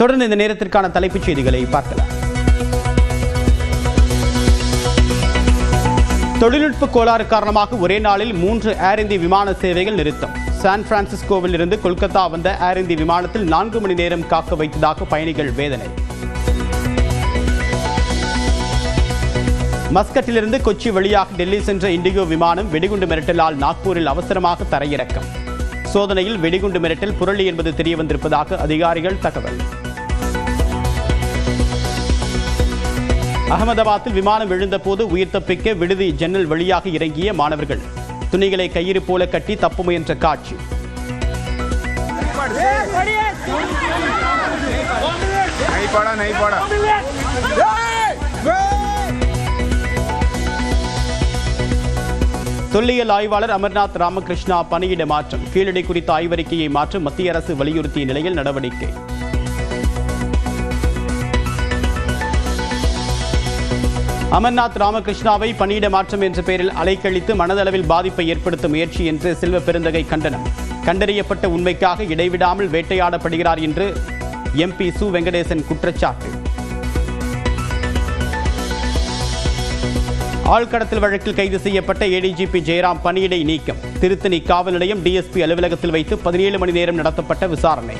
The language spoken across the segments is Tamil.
தொடர்ந்து இந்த நேரத்திற்கான தலைப்புச் செய்திகளை பார்க்கலாம். தொழில்நுட்ப கோளாறு காரணமாக ஒரே நாளில் மூன்று ஏர் இந்திய விமான சேவைகள் நிறுத்தம். சான் பிரான்சிஸ்கோவில் இருந்து கொல்கத்தா வந்த ஏர் இந்திய விமானத்தில் நான்கு மணி நேரம் காக்க வைத்ததாக பயணிகள் வேதனை. மஸ்கட்டிலிருந்து கொச்சி வழியாக டெல்லி சென்ற இண்டிகோ விமானம் வெடிகுண்டு மிரட்டலால் நாக்பூரில் அவசரமாக தரையிறக்கம். சோதனையில் வெடிகுண்டு மிரட்டல் புரளி என்பது தெரியவந்திருப்பதாக அதிகாரிகள் தகவல். அகமதாபாத்தில் விமானம் விழுந்தபோது உயிர் தப்பிக்க விடுதி ஜன்னல் வழியாக இறங்கிய மாணவர்கள். துணிகளை கயிறு போல கட்டி தப்பு முயன்ற காட்சி. தொல்லியல் ஆய்வாளர் அமர்நாத் ராமகிருஷ்ணா பணியிட மாற்றம். கீழடி குறித்த ஆய்வறிக்கையை மாற்ற மத்திய அரசு வலியுறுத்திய நிலையில் நடவடிக்கை. அமர்நாத் ராமகிருஷ்ணாவை பணியிட மாற்றம் என்ற பெயரில் அலைக்கழித்து மனதளவில் பாதிப்பை ஏற்படுத்தும் முயற்சி என்று செல்வ பெருந்தகை கண்டனம். கண்டறியப்பட்ட உண்மைக்காக இடைவிடாமல் வேட்டையாடப்படுகிறார் என்று எம்பி சு வெங்கடேசன் குற்றச்சாட்டு. ஆழ்கடத்தல் வழக்கில் கைது செய்யப்பட்ட ஏடிஜிபி ஜெயராம் பணியிடை நீக்கம். திருத்தணி காவல் நிலையம் டிஎஸ்பி அலுவலகத்தில் வைத்து பதினேழு மணி நேரம் நடத்தப்பட்ட விசாரணை.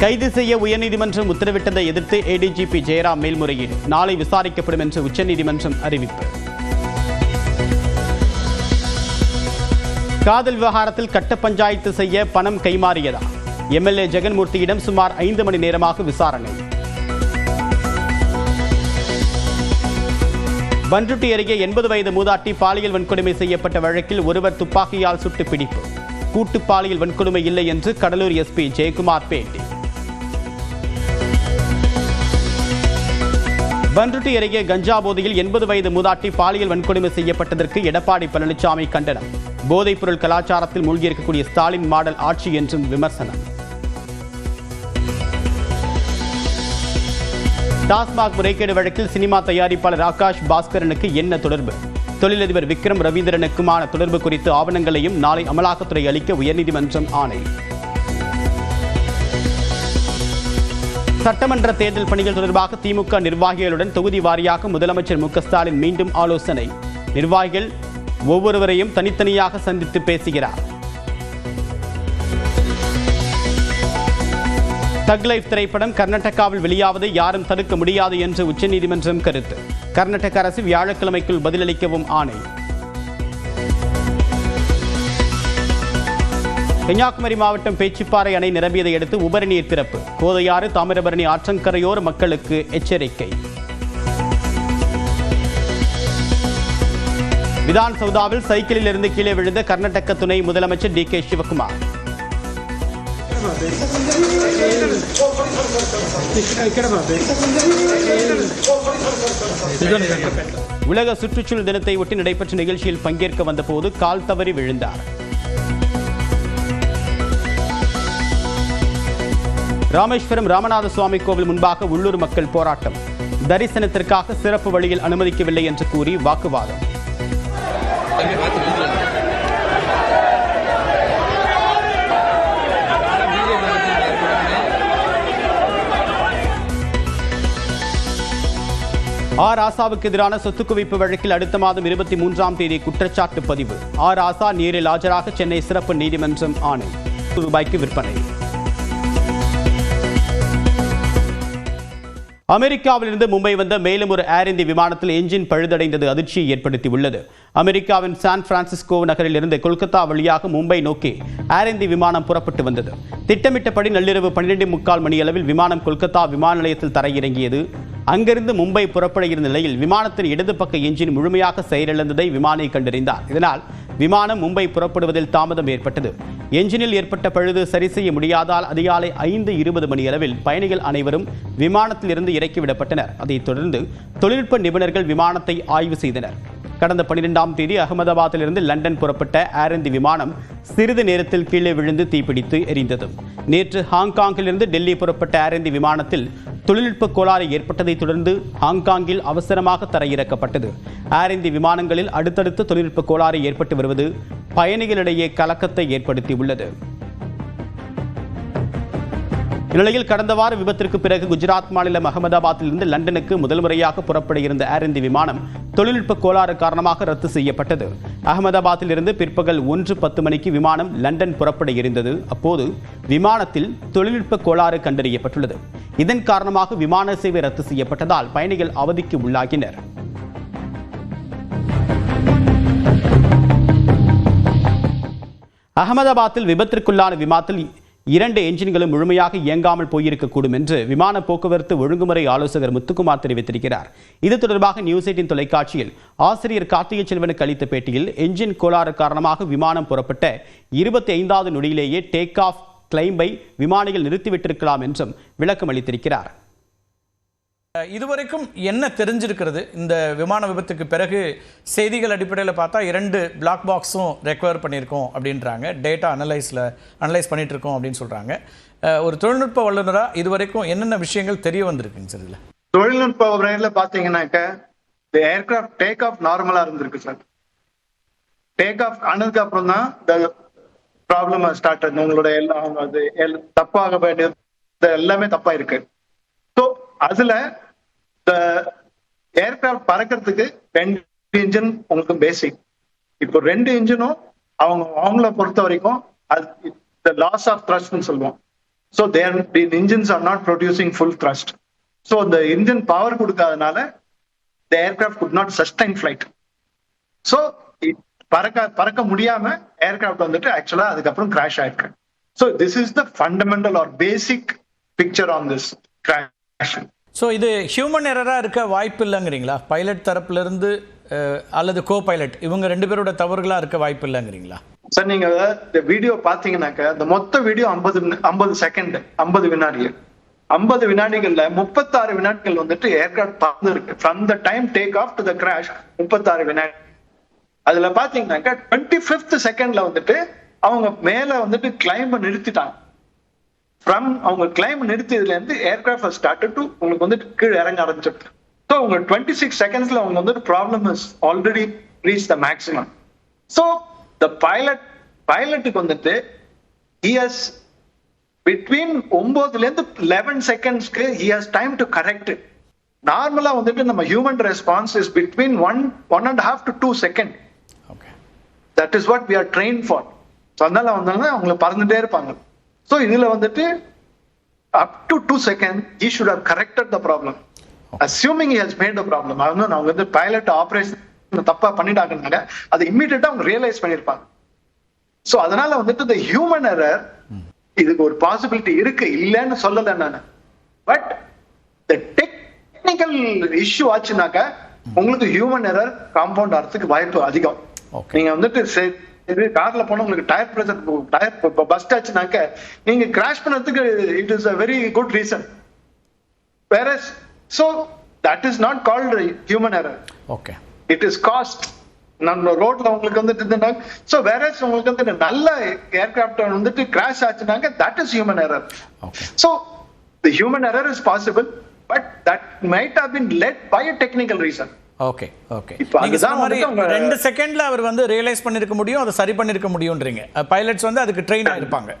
கைது செய்ய உயர்நீதிமன்றம் உத்தரவிட்டதை எதிர்த்து ஏடிஜிபி ஜெயராம் மேல்முறையீடு. நாளை விசாரிக்கப்படும் என்று உச்சநீதிமன்றம் அறிவிப்பு. காதல் விவகாரத்தில் கட்ட பஞ்சாயத்து செய்ய பணம் கைமாறியதா? எம்எல்ஏ ஜெகன்மூர்த்தியிடம் சுமார் ஐந்து மணி நேரமாக விசாரணை. பன்ருட்டி அருகே எண்பது வயது மூதாட்டி பாலியல் வன்கொடுமை செய்யப்பட்ட வழக்கில் ஒருவர் துப்பாக்கியால் சுட்டு பிடிப்பு. கூட்டு பாலியல் வன்கொடுமை இல்லை என்று கடலூர் எஸ்பி ஜெயக்குமார் பேட்டி. பன்ருட்டி அருகே கஞ்சா போதையில் எண்பது வயது மூதாட்டி பாலியல் வன்கொடுமை செய்யப்பட்டதற்கு எடப்பாடி பழனிசாமி கண்டனம். போதைப்பொருள் கலாச்சாரத்தில் மூழ்கியிருக்கக்கூடிய ஸ்டாலின் மாடல் ஆட்சி என்றும் விமர்சனம். டாஸ்மாக் முறைகேடு வழக்கில் சினிமா தயாரிப்பாளர் ஆகாஷ் பாஸ்கரனுக்கு என்ன தொடர்பு? தொழிலதிபர் விக்ரம் ரவீந்திரனுக்குமான தொடர்பு குறித்து ஆவணங்களையும் நாளை அமலாக்கத்துறை அளிக்க உயர்நீதிமன்றம் ஆணை. சட்டமன்ற தேர்தல் பணிகள் தொடர்பாக திமுக நிர்வாகிகளுடன் தொகுதி வாரியாக முதலமைச்சர் மு ஸ்டாலின் மீண்டும் ஆலோசனை. நிர்வாகிகள் ஒவ்வொருவரையும் தனித்தனியாக சந்தித்து பேசுகிறார். தக் லைஃப் திரைப்படம் கர்நாடகாவில் வெளியாவதை யாரும் தடுக்க முடியாது என்று உச்சநீதிமன்றம் கருத்து. கர்நாடக அரசு வியாழக்கிழமைக்குள் பதிலளிக்கவும் ஆணை. கன்னியாகுமரி மாவட்டம் பேச்சிப்பாறை அணை நிரம்பியதை அடுத்து உபரிநீர் திறப்பு. கோதையாறு தாமிரபரணி ஆற்றங்கரையோர மக்களுக்கு எச்சரிக்கை. விதான் சௌதாவில் சைக்கிளில் இருந்து கீழே விழுந்த கர்நாடக துணை முதலமைச்சர் டி கே சிவகுமார். உலக சுற்றுச்சூழல் தினத்தை ஒட்டி நடைபெற்ற நிகழ்ச்சியில் பங்கேற்க வந்தபோது கால் தவறி விழுந்தார். ராமேஸ்வரம் ராமநாத சுவாமி கோவில் முன்பாக உள்ளூர் மக்கள் போராட்டம். தரிசனத்திற்காக சிறப்பு வழியில் அனுமதிக்கவில்லை என்று கூறி வாக்குவாதம். ஆர் ஆசாவுக்கு எதிரான சொத்து குவிப்பு வழக்கில் அடுத்த மாதம் இருபத்தி மூன்றாம் தேதி குற்றச்சாட்டு பதிவு. ஆர் ஆசா நேரில் ஆஜராக சென்னை சிறப்பு நீதிமன்றம் ஆணை. ரூபாய்க்கு விற்பனை. அமெரிக்காவிலிருந்து மும்பை வந்த மேலும் ஒரு ஏர் இந்திய விமானத்தில் என்ஜின் பழுதடைந்தது அதிர்ச்சியை ஏற்படுத்தியுள்ளது. அமெரிக்காவின் சான் பிரான்சிஸ்கோ நகரில் இருந்து கொல்கத்தா வழியாக மும்பை நோக்கி ஏர் இந்திய விமானம் புறப்பட்டு வந்தது. திட்டமிட்டபடி நள்ளிரவு பன்னிரண்டு முக்கால் மணி அளவில் விமானம் கொல்கத்தா விமான நிலையத்தில் தரையிறங்கியது. அங்கிருந்து மும்பை புறப்பட இருந்த நிலையில் விமானத்தின் இடது பக்க என்ஜின் முழுமையாக செயலிழந்ததை விமானி கண்டறிந்தார். இதனால் விமானம் மும்பை புறப்படுவதில் தாமதம் ஏற்பட்டது. என்ஜினில் ஏற்பட்ட பழுது சரி செய்ய முடியாதால் அதிகாலை ஐந்து இருபது மணி அளவில் பயணிகள் அனைவரும் விமானத்தில் இருந்து இறக்கிவிடப்பட்டனர் அதைத் தொடர்ந்து தொழில்நுட்ப நிபுணர்கள் விமானத்தை ஆய்வு செய்தனர். கடந்த பன்னிரெண்டாம் தேதி அகமதாபாத்திலிருந்து லண்டன் புறப்பட்ட ஏர் இந்தி விமானம் சிறிது நேரத்தில் கீழே விழுந்து தீப்பிடித்து எரிந்தது. நேற்று ஹாங்காங்கிலிருந்து டெல்லி புறப்பட்ட ஏர் இந்தி விமானத்தில் தொழில்நுட்ப கோளாறு ஏற்பட்டதைத் தொடர்ந்து ஹாங்காங்கில் அவசரமாக தரையிறக்கப்பட்டது. ஏர் இந்தி விமானங்களில் அடுத்தடுத்து தொழில்நுட்ப கோளாறு ஏற்பட்டு வருவது பயணிகளிடையே கலக்கத்தை ஏற்படுத்தியுள்ளது. இந்நிலையில் கடந்த வார விபத்திற்கு பிறகு குஜராத் மாநிலம் அகமதாபாத்திலிருந்து லண்டனுக்கு முதல் முறையாக புறப்பட இருந்த ஏர் இந்தி விமானம் தொழில்நுட்ப கோளாறு காரணமாக ரத்து செய்யப்பட்டது. அகமதாபாத்தில் இருந்து பிற்பகல் ஒன்று பத்து மணிக்கு விமானம் லண்டன் புறப்பட இருந்தது அப்போது விமானத்தில் தொழில்நுட்ப கோளாறு கண்டறியப்பட்டுள்ளது. இதன் காரணமாக விமான சேவை ரத்து செய்யப்பட்டதால் பயணிகள் அவதிக்கு உள்ளாகினர். அகமதாபாத்தில் விபத்திற்குள்ளான விமானத்தில் இரண்டு என்ஜின்களும் முழுமையாக இயங்காமல் போயிருக்கக்கூடும் என்று விமான போக்குவரத்து ஒழுங்குமுறை ஆலோசகர் முத்துக்குமார் தெரிவித்திருக்கிறார். இது தொடர்பாக நியூஸ் எயிட்டின் தொலைக்காட்சியில் ஆசிரியர் கார்த்திகை செல்வனுக்கு அளித்த பேட்டியில் என்ஜின் கோளாறு காரணமாக விமானம் புறப்பட்ட இருபத்தி ஐந்தாவது நொடியிலேயே டேக் ஆஃப் கிளைம்பை விமானிகள் நிறுத்திவிட்டிருக்கலாம் என்றும் விளக்கம் அளித்திருக்கிறார் இதுவரைக்கும் என்ன தெரிஞ்சிருக்கிறது? இந்த விமான விபத்துக்கு பிறகு செய்திகள் அடிப்படையில் பார்த்தா இரண்டு பிளாக் பாக்ஸும் ரெக்கவர் பண்ணியிருக்கோம் அப்படின்றாங்க. டேட்டா அனலைஸில் அனலைஸ் பண்ணிட்டுருக்கோம் அப்படின்னு சொல்கிறாங்க ஒரு தொழில்நுட்ப வல்லுநராக இதுவரைக்கும் என்னென்ன விஷயங்கள் தெரிய வந்திருக்குங்க சார் இதில்? தொழில்நுட்ப முறையில பார்த்தீங்கன்னாக்க இந்த ஏர்கிராஃப்ட் டேக் ஆஃப் நார்மலாக இருந்திருக்கு சார். டேக் ஆஃப் ஆனதுக்கு அப்புறம் தான் இந்த ப்ராப்ளம் ஸ்டார்ட் ஆகுது. உங்களோட எல்லாம் அது எல்- தப்பாக வேண்டியது எல்லாமே தப்பாக இருக்கு அதுல இந்த ஏர்கிராஃப்ட் பறக்கிறதுக்கு ரெண்டு இன்ஜின் உங்களுக்கு பேசிக் இப்போ ரெண்டு இன்ஜினும் அவங்க அவங்கள பொறுத்த வரைக்கும் அது லாஸ் ஆஃப் த்ரஸ்ட்னு சொல்லுவோம். So there the engines are not producing full thrust so இந்த engine power கொடுக்காதனால the aircraft could not sustain flight so பறக்க பறக்க முடியாம ஏர்கிராஃப்ட் வந்துட்டு ஆக்சுவலா அதுக்கப்புறம் கிராஷ் ஆயிருக்கு. So this is the fundamental or basic picture on this crash so இது ஹியூமன் எரராக இருக்க வாய்ப்பு இல்லைங்கிறீங்களா? பைலட் தரப்புலேருந்து அல்லது கோ பைலட் இவங்க ரெண்டு பேரோட தவறுகளாக இருக்க வாய்ப்பு இல்லைங்கிறீங்களா? சார் நீங்க இந்த வீடியோ பாத்தீங்கன்னாக்க இந்த மொத்த வீடியோ ஐம்பது ஐம்பது செகண்ட் ஐம்பது வினாடி ஐம்பது வினாடிகள்ல முப்பத்தாறு வினாடிகள் வந்துட்டு ஏர்கிராஃப்ட் பறந்து இருக்கு. From the time take off to the crash முப்பத்தாறு வினாடி. அதுல பாத்தீங்கன்னாக்க டுவெண்ட்டி ஃபிஃப்த் செகண்ட்ல வந்துட்டு அவங்க மேல வந்துட்டு கிளைம்ப நிறுத்திட்டாங்க. ஃப்ரம் அவங்க கிளைம் நிறுத்தியதுல இருந்து ஏர்கிராஃப்ட் ஸ்டார்டட் டு உங்களுக்கு வந்துட்டு கீழே இறங்க ஆரம்பிச்சிருக்கு. ஸோ உங்க டுவெண்ட்டி சிக்ஸ் செகண்ட்ஸ்ல அவங்க வந்துட்டு problem is already reach the maximum so the pilot பைலட்டுக்கு வந்துட்டு ஹியஸ் பிட்வீன் ஒன்பதுல இருந்து eleven செகண்ட்ஸ்க்கு he has time to correct நார்மலா வந்துட்டு நம்ம human response is between one one and half to two second that is what we are train for so அதனால வந்தாங்கன்னா அவங்க பறந்துட்டே இருப்பாங்க. ஸோ இதுல வந்துட்டு up to two second he should have corrected the problem assuming has made the problem அவங்க அவங்க வந்து பைலட் ஆப்ரேஷன் தப்பா பண்ணிட்டாங்கன்னாங்க. அதை இம்மீடியட்டா அவங்க ரியலைஸ் பண்ணிருப்பாங்க. ஸோ அதனால வந்துட்டு இந்த ஹியூமன் எரர் இதுக்கு ஒரு பாசிபிலிட்டி இருக்கு இல்லைன்னு சொல்லல நான். பட் இந்த டெக்னிக்கல் இஷ்யூ ஆச்சுனாக்க உங்களுக்கு ஹியூமன் எரர் காம்பவுண்ட் ஆகிறதுக்கு வாய்ப்பு அதிகம். நீங்க வந்துட்டு இது கார்ல போனா உங்களுக்கு டயர் பிரஷர் டயர் பஸ்ட் ஆச்சுனாக்க நீங்க கிராஷ் பண்ணதுக்கு it is a very good reason வேற so that is not called human error okay it is caused நம்ம ரோட்ல உங்களுக்கு வந்துட்டு சோ வேற உங்களுக்கு வந்து நல்ல ஏர்கிராஃப்ட் வந்துட்டு crash ஆச்சுனாக்க that is human error. So the human error is possible but that might have been led by a technical reason okay okay. ரெண்டு செகண்ட்ல அவர் வந்து ரியலைஸ் பண்ணிருக்க முடியும் அதை சரி பண்ணிருக்க முடியும்ன்றீங்க பைலட்ஸ் வந்து அதுக்கு ட்ரெயின் ஆயிருப்பாங்க.